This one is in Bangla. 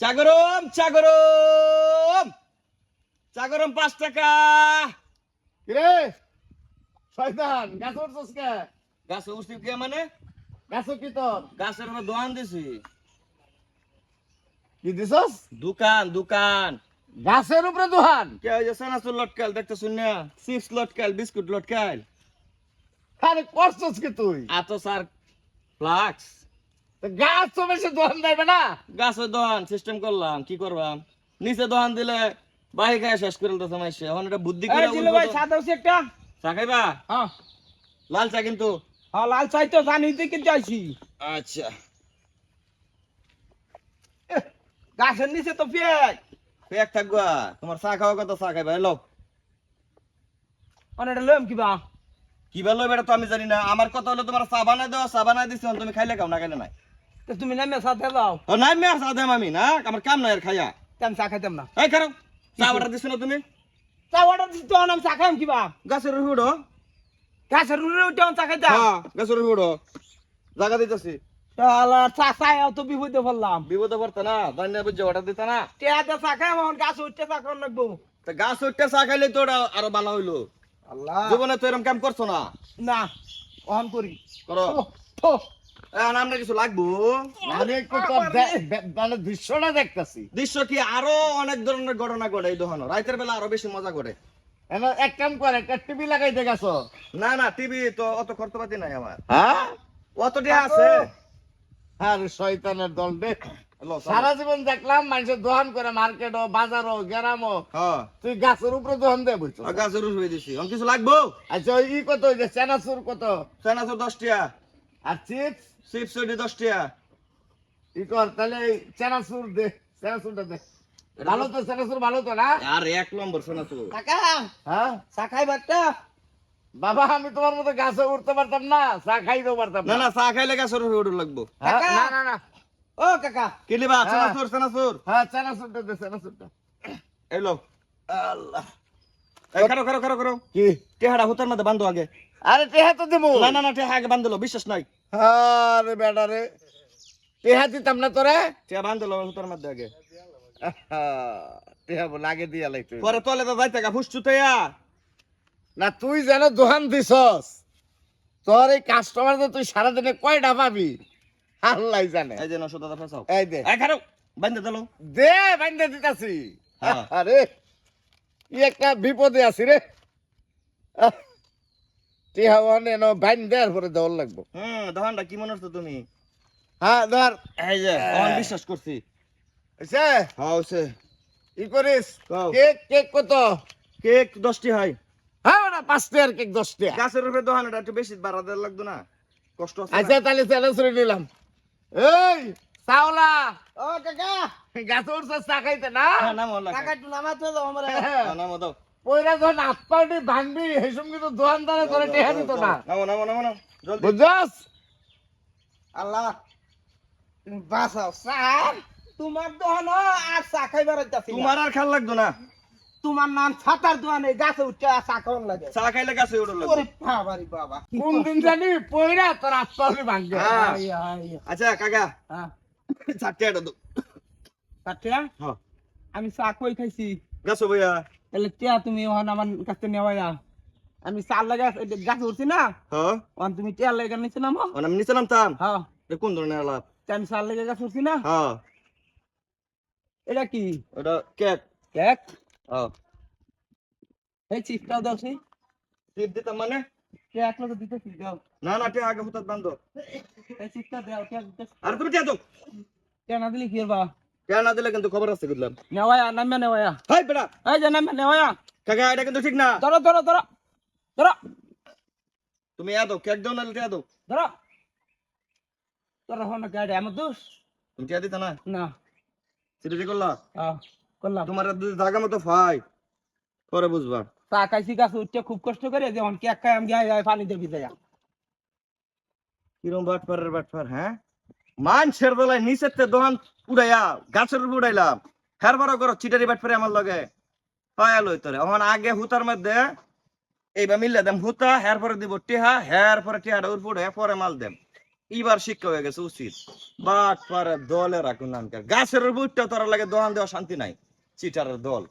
চা গরম চা গরম চা গরম পাঁচ টাকা। কিরে? শয়তান গাছ উঠছস কে? গাছ উঠছি কে মানে? গাছ কি তোর। গাছের উপর দোকান দিছি। কি দিছস? দোকান দোকান। গাছের উপরে দোহান? কে ওই যে সানাসুর লটকাল দেখতে শুনিয়া চিপস লটকাল বিস্কুট লটকাল। আরে করছস কি তুই? আতো সার ফ্লাক্স। গাছ তো বেশি দোহান দেবে না। গাছের দোকান সিস্টেম করলাম কি করবাম নিচে দোকান দিলে বাহি খায় শেষ করে এখন এটা বুদ্ধি করে জিলু ভাই চা দাও একটা। চা খাইবা? হ্যাঁ। লাল চা কিন্তু। হ্যাঁ লাল চাই তো জানি তুই কিন্তু আইছি। আচ্ছা। গাছের নিচে তো পেঁয়াজ। পেক থাকবা তোমার চা খাওয়া কত চা খাইবা এলো অনেকটা লম কিবা? কি বলল বেটা তো আমি জানি না। আমার কথা হলো তোমার চা বানাই দেওয়া চা বানাই দিচ্ছি তুমি খাইলে খাও না খাইলে নাই। তুমি নামে সাথে দাও। ও মেয়ার চা দেম আমি না? আমার কাম নাই আর খাইয়া। তেম চা খাইতাম না। এই খারো চা অর্ডার দিছো না তুমি? চা অর্ডার দিছি তো আমি চা খাইম কিবা? গাছের হুড়ো গাছের রুলে উঠে চা খাইতাম। হ্যাঁ গাছের হুড়ো জায়গা দিতেছি। শালা চা চাই তো বিপদে পড়লাম। বিপদে পড়তে না জানি বুঝছে অর্ডার দিতে না? টেয়াতে চা খাই আমার গাছ উঠতে চা খাওয়ার লাগবো। তা গাছ উঠতে চা খাইলে তো আরও ভালো হইল। আল্লাহ। জীবনে তো এরকম কাম করছ না? না অন করি। করো। আমরা কিছু লাগবো? আমি একটু তোর দে- দে- মানে দৃশ্যটা দেখতাছি। দৃশ্য কি আরও অনেক ধরনের ঘটনা ঘটে এই দোকানো? রাতের বেলা আরও বেশি মজা করে। এক কাম কর একটা টিভি লাগাইতে গেছ? না না টিভি তো অত খরচপাতি নাই আমার। হ্যাঁ? অতটি আছে। আর শয়তানের দল লো, সারা জীবন দেখলাম মানুষের দোকান করে মার্কেটও বাজারও গ্রামও। হ্যাঁ। তুই গাছের উপরে দোকান দে বুঝছ আর গাছ জরুর হয়ে দিছি কিছু লাগবো? আচ্ছা ই কত ওই যে চেনাচুর কত? চানাচুর দশ টিয়া আর চিপস? চিপস ওইটি দশ টিয়া ই কর তাহলে এই চেনাচুর দে চেনাচুরটা দে। ভালো তো চেনাচুর ভালো তো না? আর এক নম্বর চানাচুর কাকা হ্যাঁ? চা খাইবা একটা বাবা আমি তোমার মতো গাছে উঠতে পারতাম না চা খাইতেও পারতাম না না। না চা খাইলে গাছ জরুর লাগবো। হ্যাঁ, কাকা। না না না। ও কাকা। কিলিবা হ্যাঁ। চানাচুর চানাচুর। হ্যাঁ চেনাচুরটা দে চেনাচুরটা। এলো আল্লাহ। এই খারো খারো খারো খারো কি? টেহারা হুতার মধ্যে বান্ধো আগে। আরে টেহা তো দেবো না না না টেহা আগে বান্ধলো বিশ্বাস নাই। আরে বেটা রে। টেহা দিতাম না তোরে? টেহা বান্ধলো হুতার মধ্যে আগে। টেহা বলে আগে দিয়া লাগতো পরে তলে তো যাইতে গা ফুসছুতেয়া না তুই যেন দোকান দিছস তোর এই কাস্টমার তুই সারাদিনে কয়টা পাবি? আল্লাহ জানে। এই যে নশো দাদা ফেসাও। এই দে। এই খারো বান্ধে দিলো দে বাইন্দা দিতাছি। হ্যাঁ। আরে কি একটা বিপদে আছি রে। টিহা ওখানে বাইন দেওয়ার পরে দেওয়ার লাগবো। হুম দোকানটা কি মনে হচ্ছে তুমি? হ্যাঁ ধর। এই যে অন বিশ্বাস করছি। হইছে? হ্যাঁ হইছে। ই করিস? কেক কেক কত? কেক দশটি হয়। হ্যাঁ টাকার কেক দশ টাকা গাছের উপরে দোকানটা একটু বেশি বাড়া দেওয়ার লাগতো না? কষ্ট আছে আচ্ছা তাহলে চ্যালেঞ্জ করে নিলাম। এই সাওলা ও কাকা। গাছ উঠছে চা খাইতে না? হ্যাঁ, নামো আল্লাহ। কাকা একটু নামাতে দাও আমার। হ্যাঁ, নামো দাও। পয়লা যখন পাউটি ভাঙবি সেই সঙ্গে তো দোকানদারে করে টেহা দিত না। নামো নামো নামো বুঝছস? আল্লাহ তুমি বাঁচাও। স্যার তোমার দোকান আর চা খাইবার যাচ্ছি তোমার আর খাল লাগতো না। তোমার নাম ছাতার দোকানে গাছে উঠছে আর চা খাওয়ান লাগে। চা খাইলে গাছে উঠো লাগতো ওরে বাবারি বাবা কোন দিন জানি পয়লা তোর পাউটি ভাঙবে। আচ্ছা কাকা। হ্যাঁ চারটে এটা দো। হ্যাঁ আমি চা কই খাইছি? গাছো ভাইয়া তাহলে টিয়া তুমি ওখানে আমার কাছে নেওয়া আমি চাল লাগা গাছ উঠছি না? হ্যাঁ। তুমি টিয়া লেগে নিচে নামো। আমি নিচে নামতাম। হ্যাঁ। কোন ধরনের আলাপ? আমি চাল লেগে গাছ উঠছি না? হ্যাঁ। এটা কি? ওটা কেক। কেক? হ্যাঁ। এই চিপটা দাও সেই টিপ দিতাম মানে? দিতেছি দাও। না না টে আগে হুতাত বান্ধো এই চিপটা দাও কেক দিতেছি আর তুমি টিয়া দাও। কে না দিলি কি বা টিয়া না দিলে কিন্তু খবর আছে বুঝলাম নেওয়া নামে নেওয়া হাই বেটা এই যে নামে নেওয়া কাকা এটা কিন্তু ঠিক না ধরো ধরো ধরো ধরো তুমি ইয়া দাও কেক দাও না টিয়া দাও ধরো তোর হন গাড়ি আমার দোষ তুমি টিয়া দিতা না না সেটা করলা হ্যাঁ করলাম তোমার আর যদি জায়গা মতো ফাই পরে বুঝবা চা খাইছি গাছ উঠতে খুব কষ্ট করে যখন কেক খাই আমি গায়ে গায়ে পানি দেবি দেয়া কিরম বাটপারের বাটপার হ্যাঁ মানুষের বেলায় নিচের তে দোকান উড়াইয়া, গাছের উপর উড়াইলাম। হের বড় করো, চিটারি বাটপারে আমার লগে। পায়া লই তোরে। আগে হুতার মধ্যে এইবার মিললে দেম, হুতা, হের পরে দিব টিহা, হের পরে টিহাটা উপর উড়ে, পরে মাল দেম। এবার শিক্ষা হয়ে গেছে, উচিত। বাট পরে দলে রাখুন নামকার গাছের বুটটা তোরা লাগে দোকান দেওয়া শান্তি নাই, চিটারের দল।